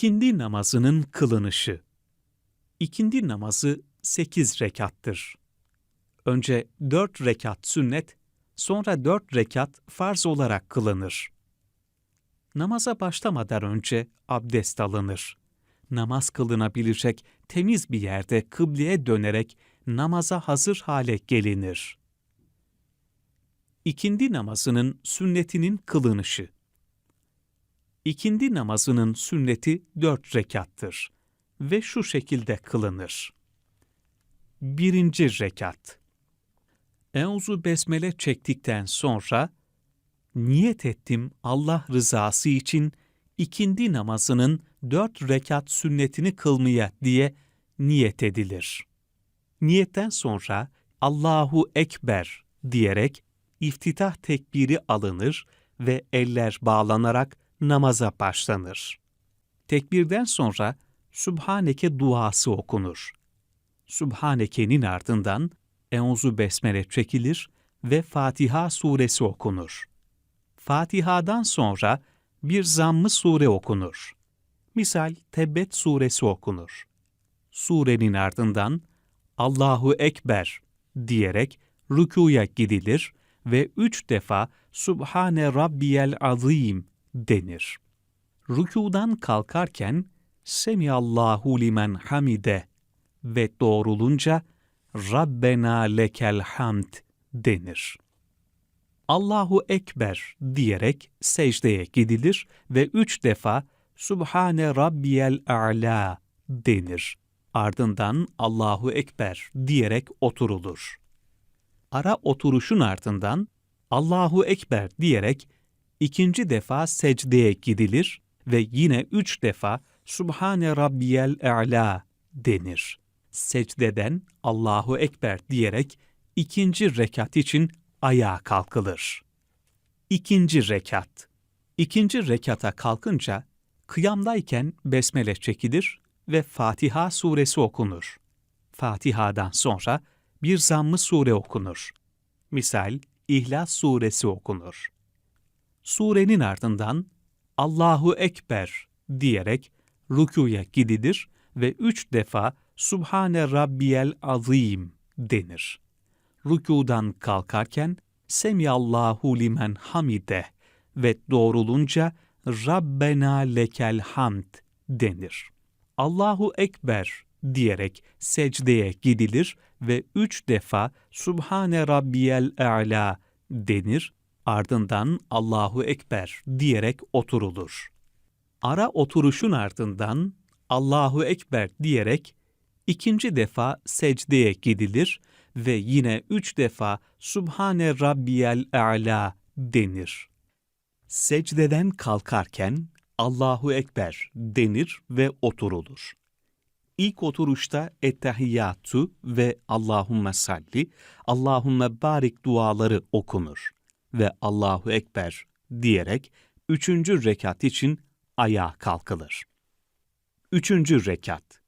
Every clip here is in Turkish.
İkindi namazının kılınışı. İkindi namazı sekiz rekattır. Önce dört rekat sünnet, sonra dört rekat farz olarak kılınır. Namaza başlamadan önce abdest alınır. Namaz kılınabilecek temiz bir yerde kıbleye dönerek namaza hazır hale gelinir. İkindi namazının sünnetinin kılınışı. İkindi namazının sünneti dört rekattır ve şu şekilde kılınır. Birinci rekat. Euzu besmele çektikten sonra niyet ettim Allah rızası için ikindi namazının dört rekat sünnetini kılmaya diye niyet edilir. Niyetten sonra Allahu Ekber diyerek iftitah tekbiri alınır ve eller bağlanarak namaza başlanır. Tekbirden sonra Sübhaneke duası okunur. Sübhaneke'nin ardından Euzu Besmele çekilir ve Fatiha suresi okunur. Fatiha'dan sonra bir zammı sure okunur. Misal Tebbet suresi okunur. Surenin ardından Allahu Ekber diyerek rükuya gidilir ve üç defa Subhane Rabbiyel Azim denir. Rükudan kalkarken Semiyallahu limen hamide ve doğrulunca Rabbena lekel hamd denir. Allahu Ekber diyerek secdeye gidilir ve üç defa Subhane Rabbiyel A'la denir. Ardından Allahu Ekber diyerek oturulur. Ara oturuşun ardından Allahu Ekber diyerek ikinci defa secdeye gidilir ve yine üç defa Subhane Rabbiyel A'la denir. Secdeden Allahu Ekber diyerek ikinci rekat için ayağa kalkılır. İkinci rekat. İkinci rekata kalkınca kıyamdayken besmele çekilir ve Fatiha suresi okunur. Fatiha'dan sonra bir zammı sure okunur. Misal İhlas suresi okunur. Surenin ardından Allahu Ekber diyerek rükuya gidilir ve üç defa Subhane Rabbiyel Azim denir. Rükudan kalkarken Semiyallahu limen hamide ve doğrulunca Rabbena lekel hamd denir. Allahu Ekber diyerek secdeye gidilir ve üç defa Subhane Rabbiyel A'la denir, ardından Allahu Ekber diyerek oturulur. Ara oturuşun ardından Allahu Ekber diyerek ikinci defa secdeye gidilir ve yine üç defa Subhane Rabbiyel A'la denir. Secdeden kalkarken Allahu Ekber denir ve oturulur. İlk oturuşta Ettehiyyatu ve Allahümme salli, Allahümme barik duaları okunur ve Allahu Ekber diyerek üçüncü rekat için ayağa kalkılır. Üçüncü rekat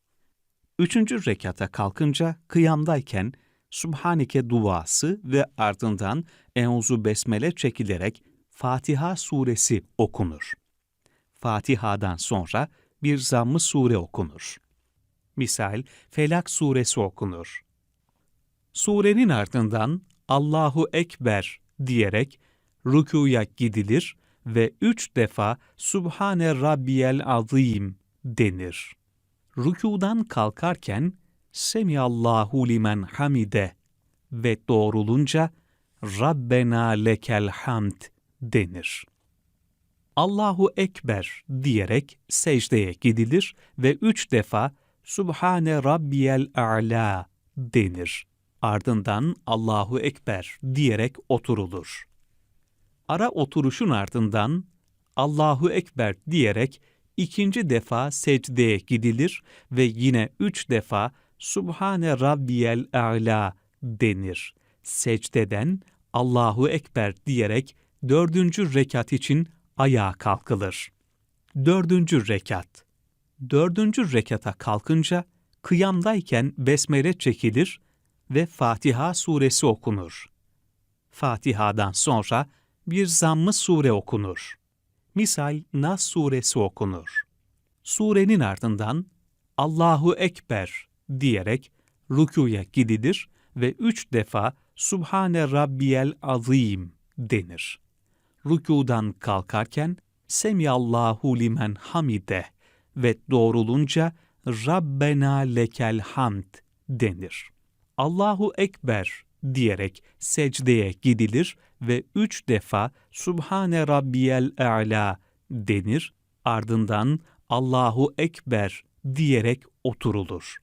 Üçüncü rekata kalkınca kıyamdayken Subhanike duası ve ardından Euzu Besmele çekilerek Fatiha suresi okunur. Fatiha'dan sonra bir zammı sure okunur. Misal Felak suresi okunur. Surenin ardından Allahu Ekber diyerek rükuya gidilir ve üç defa Subhane Rabbiyel Azim denir. Rükudan kalkarken Semiyallahu limen hamide ve doğrulunca Rabbena lekel hamd denir. Allahu Ekber diyerek secdeye gidilir ve üç defa Subhane Rabbiyel A'la denir. Ardından Allahu Ekber diyerek oturulur. Ara oturuşun ardından Allahu Ekber diyerek ikinci defa secdeye gidilir ve yine üç defa Subhane Rabbiyel A'la denir. Secdeden Allahu Ekber diyerek dördüncü rekat için ayağa kalkılır. Dördüncü rekat. Dördüncü rekata kalkınca kıyamdayken besmele çekilir ve Fatiha suresi okunur. Fatiha'dan sonra bir zammı sure okunur. Misal Nas suresi okunur. Surenin ardından Allahu Ekber diyerek rükuya gidilir ve üç defa Subhane Rabbiyel Azim denir. Rükudan kalkarken Semiyallahu limen hamide ve doğrulunca Rabbena lekel hamd denir. Allahu Ekber diyerek secdeye gidilir ve üç defa Subhane Rabbiyel A'la denir. Ardından Allahu Ekber diyerek oturulur.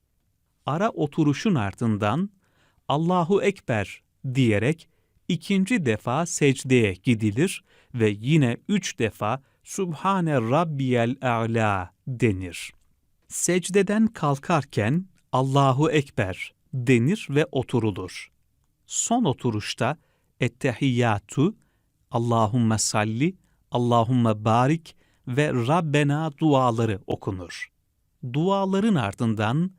Ara oturuşun ardından Allahu Ekber diyerek ikinci defa secdeye gidilir ve yine üç defa Subhane Rabbiyel A'la denir. Secdeden kalkarken Allahu Ekber denir ve oturulur. Son oturuşta Ettehiyyatu, Allahümme salli, Allahümme barik ve Rabbena duaları okunur. Duaların ardından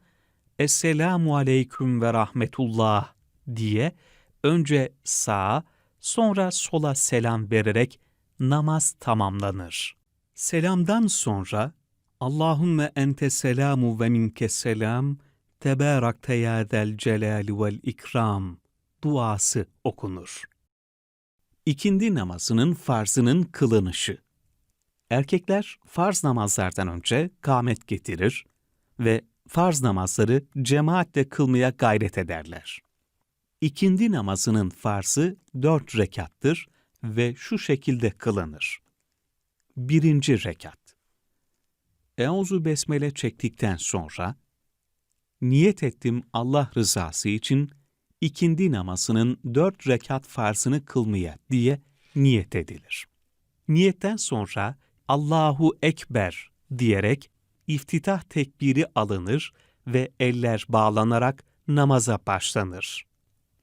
Esselamu aleyküm ve rahmetullah diye önce sağa sonra sola selam vererek namaz tamamlanır. Selamdan sonra Allahümme ente selamu ve minke selam tebarakte ya zel celali vel ikram duası okunur. İkindi namazının farzının kılınışı. Erkekler farz namazlardan önce kâmet getirir ve farz namazları cemaatle kılmaya gayret ederler. İkindi namazının farzı dört rekattır ve şu şekilde kılınır. Birinci rekat. Euzu besmele çektikten sonra, niyet ettim Allah rızası için ikindi namazının dört rekat farzını kılmaya diye niyet edilir. Niyetten sonra Allahu Ekber diyerek iftitah tekbiri alınır ve eller bağlanarak namaza başlanır.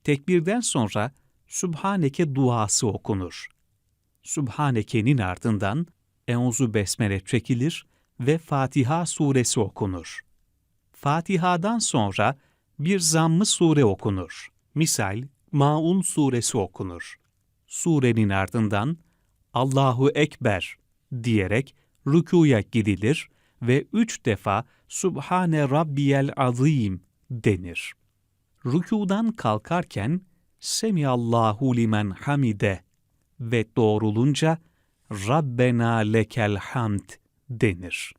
Tekbirden sonra Sübhaneke duası okunur. Sübhaneke'nin ardından Euzu Besmele çekilir ve Fatiha suresi okunur. Fatiha'dan sonra bir zammı sure okunur. Misal, Maun suresi okunur. Surenin ardından Allahu Ekber diyerek rükuya gidilir ve üç defa Subhane Rabbiyel Azim denir. Rükudan kalkarken Semiyallahu limen hamide ve doğrulunca Rabbena lekel hamd denir.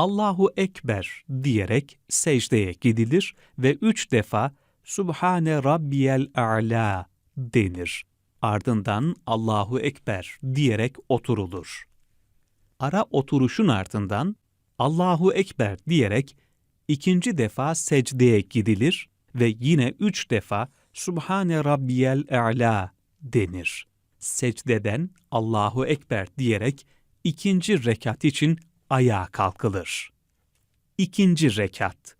Allahu Ekber diyerek secdeye gidilir ve üç defa Subhane Rabbiyel A'la denir. Ardından Allahu Ekber diyerek oturulur. Ara oturuşun ardından Allahu Ekber diyerek ikinci defa secdeye gidilir ve yine üç defa Subhane Rabbiyel A'la denir. Secdeden Allahu Ekber diyerek ikinci rekat için ayağa kalkılır. İkinci rekat.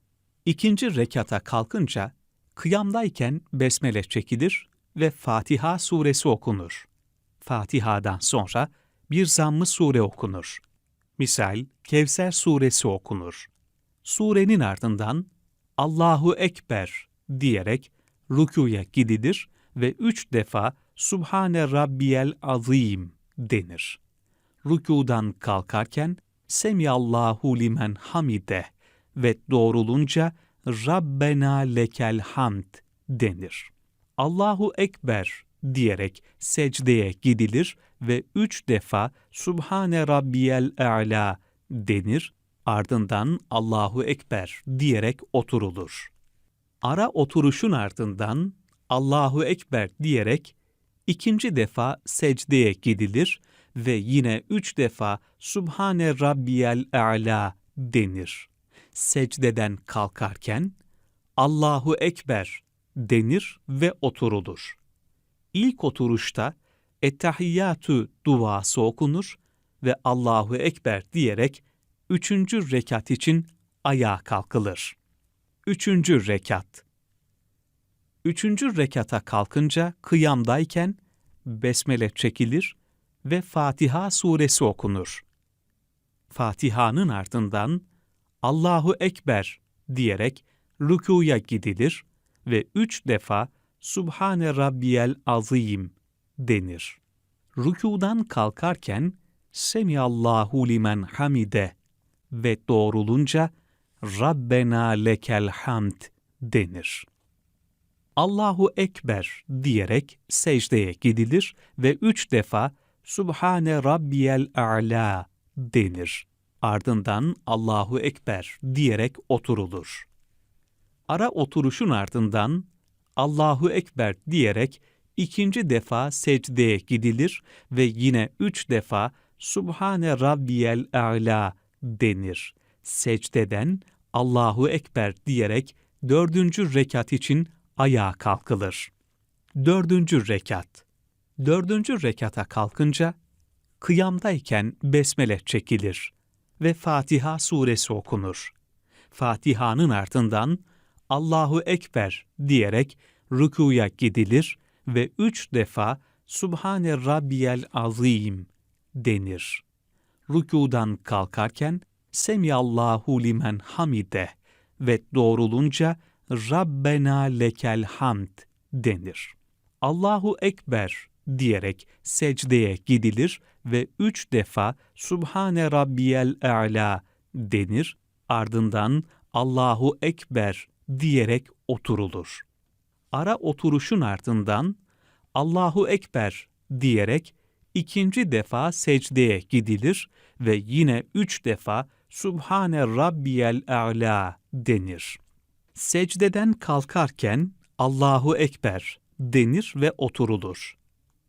İkinci rekata kalkınca kıyamdayken besmele çekilir ve Fatiha suresi okunur. Fatiha'dan sonra bir zammı sure okunur. Misal Kevser suresi okunur. Surenin ardından Allahu Ekber diyerek rükuya gidilir ve üç defa Subhane Rabbiyel Azim denir. Rükudan kalkarken Semiyallahu limen hamide ve doğrulunca Rabbena lekel hamd denir. Allahu Ekber diyerek secdeye gidilir ve üç defa Subhane Rabbiyel A'la denir, ardından Allahu Ekber diyerek oturulur. Ara oturuşun ardından Allahu Ekber diyerek ikinci defa secdeye gidilir ve yine üç defa Subhane Rabbiyel A'la denir. Secdeden kalkarken Allahu Ekber denir ve oturulur. İlk oturuşta Ettehiyyatü duası okunur ve Allahu Ekber diyerek üçüncü rekat için ayağa kalkılır. Üçüncü rekat Üçüncü rekata kalkınca kıyamdayken besmele çekilir ve Fatiha suresi okunur. Fatiha'nın ardından Allahu Ekber diyerek rükuya gidilir ve üç defa Subhane Rabbiyel Azim denir. Rükudan kalkarken Semiyallahu limen hamide ve doğrulunca Rabbena lekel hamd denir. Allahu Ekber diyerek secdeye gidilir ve üç defa Subhane Rabbiyel A'la denir. Ardından Allahu Ekber diyerek oturulur. Ara oturuşun ardından Allahu Ekber diyerek ikinci defa secdeye gidilir ve yine üç defa Subhane Rabbiyel A'la denir. Secdeden Allahu Ekber diyerek dördüncü rekat için ayağa kalkılır. Dördüncü rekat. Dördüncü rekata kalkınca, kıyamdayken besmele çekilir ve Fatiha suresi okunur. Fatiha'nın ardından Allahu Ekber diyerek rükuya gidilir ve üç defa Subhane Rabbiyel Azim denir. Rükudan kalkarken Semiyallahu limen hamide ve doğrulunca Rabbena lekel hamd denir. Allahu Ekber diyerek secdeye gidilir ve üç defa Subhane Rabbiyel A'la denir. Ardından Allahu Ekber diyerek oturulur. Ara oturuşun ardından Allahu Ekber diyerek ikinci defa secdeye gidilir ve yine üç defa Subhane Rabbiyel A'la denir. Secdeden kalkarken Allahu Ekber denir ve oturulur.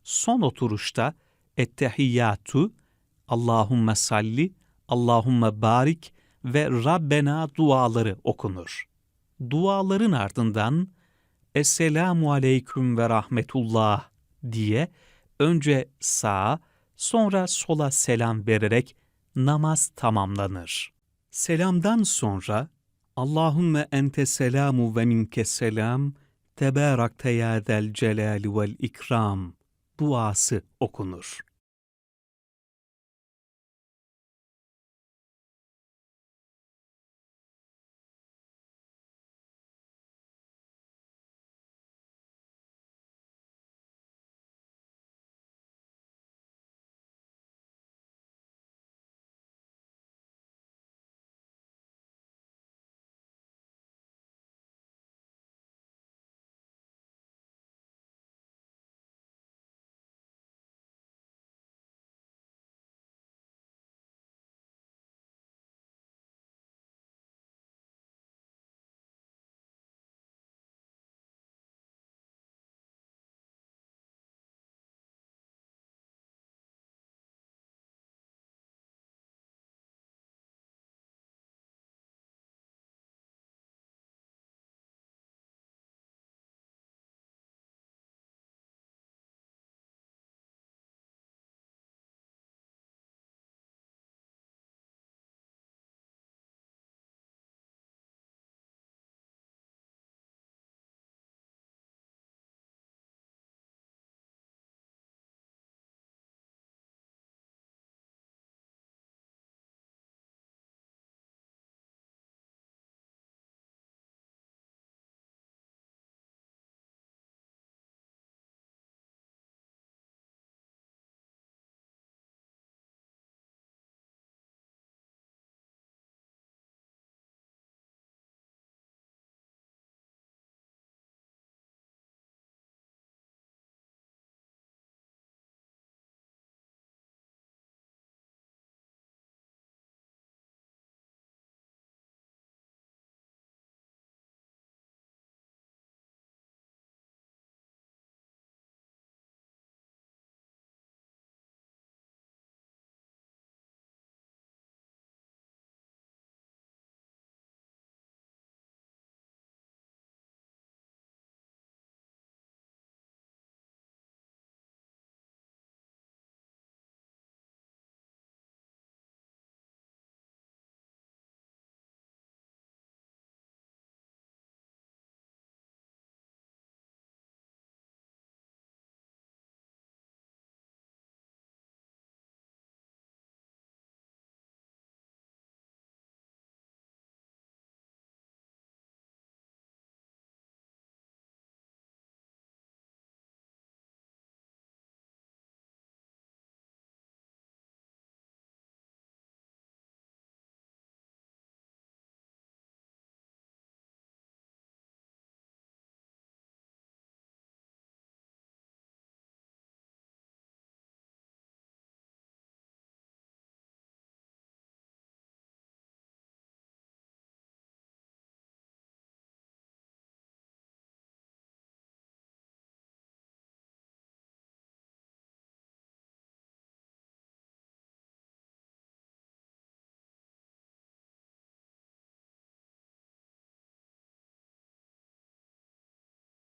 Son oturuşta Ettehiyyatu, Allahümme salli, Allahümme barik ve Rabbena duaları okunur. Duaların ardından Esselamu aleyküm ve rahmetullah diye önce sağa sonra sola selam vererek namaz tamamlanır. Selamdan sonra Allahümme ente selamu ve minke selam tebarakte ya zel celali vel ikram duası okunur.